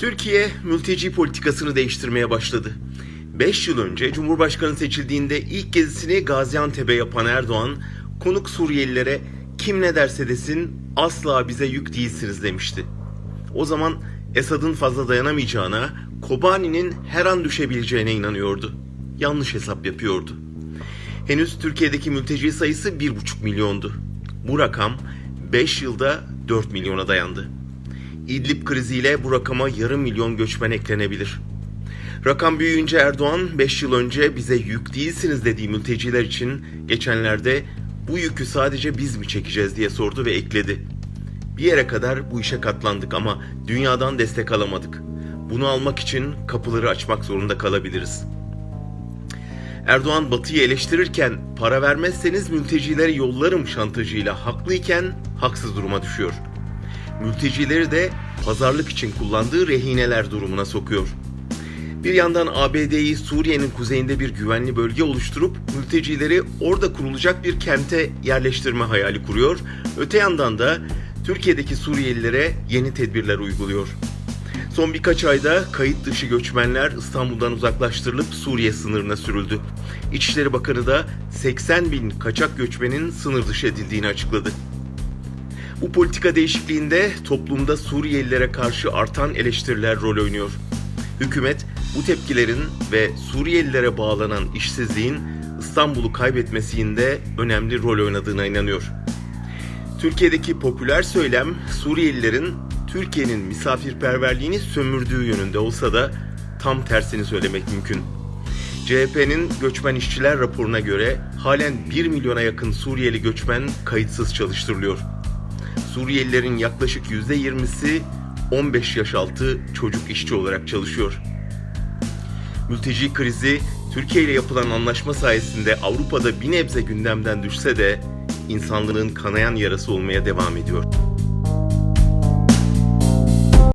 Türkiye mülteci politikasını değiştirmeye başladı. 5 yıl önce Cumhurbaşkanı seçildiğinde ilk gezisini Gaziantep'e yapan Erdoğan, konuk Suriyelilere kim ne derse desin asla bize yük değilsiniz demişti. O zaman Esad'ın fazla dayanamayacağına, Kobani'nin her an düşebileceğine inanıyordu. Yanlış hesap yapıyordu. Henüz Türkiye'deki mülteci sayısı 1,5 milyondu. Bu rakam 5 yılda 4 milyona dayandı. İdlib kriziyle bu rakama yarım milyon göçmen eklenebilir. Rakam büyüyünce Erdoğan 5 yıl önce bize yük değilsiniz dediği mülteciler için geçenlerde bu yükü sadece biz mi çekeceğiz diye sordu ve ekledi. Bir yere kadar bu işe katlandık ama dünyadan destek alamadık. Bunu almak için kapıları açmak zorunda kalabiliriz. Erdoğan Batı'yı eleştirirken para vermezseniz mültecileri yollarım şantajıyla haklıyken haksız duruma düşüyor. Mültecileri de pazarlık için kullandığı rehineler durumuna sokuyor. Bir yandan ABD'yi Suriye'nin kuzeyinde bir güvenli bölge oluşturup mültecileri orada kurulacak bir kente yerleştirme hayali kuruyor. Öte yandan da Türkiye'deki Suriyelilere yeni tedbirler uyguluyor. Son birkaç ayda kayıt dışı göçmenler İstanbul'dan uzaklaştırılıp Suriye sınırına sürüldü. İçişleri Bakanı da 80 bin kaçak göçmenin sınır dışı edildiğini açıkladı. Bu politika değişikliğinde toplumda Suriyelilere karşı artan eleştiriler rol oynuyor. Hükümet bu tepkilerin ve Suriyelilere bağlanan işsizliğin İstanbul'u kaybetmesinde önemli rol oynadığına inanıyor. Türkiye'deki popüler söylem Suriyelilerin Türkiye'nin misafirperverliğini sömürdüğü yönünde olsa da tam tersini söylemek mümkün. CHP'nin göçmen işçiler raporuna göre halen 1 milyona yakın Suriyeli göçmen kayıtsız çalıştırılıyor. Suriyelilerin yaklaşık %20'si 15 yaş altı çocuk işçi olarak çalışıyor. Mülteci krizi Türkiye ile yapılan anlaşma sayesinde Avrupa'da bir nebze gündemden düşse de insanlığın kanayan yarası olmaya devam ediyor.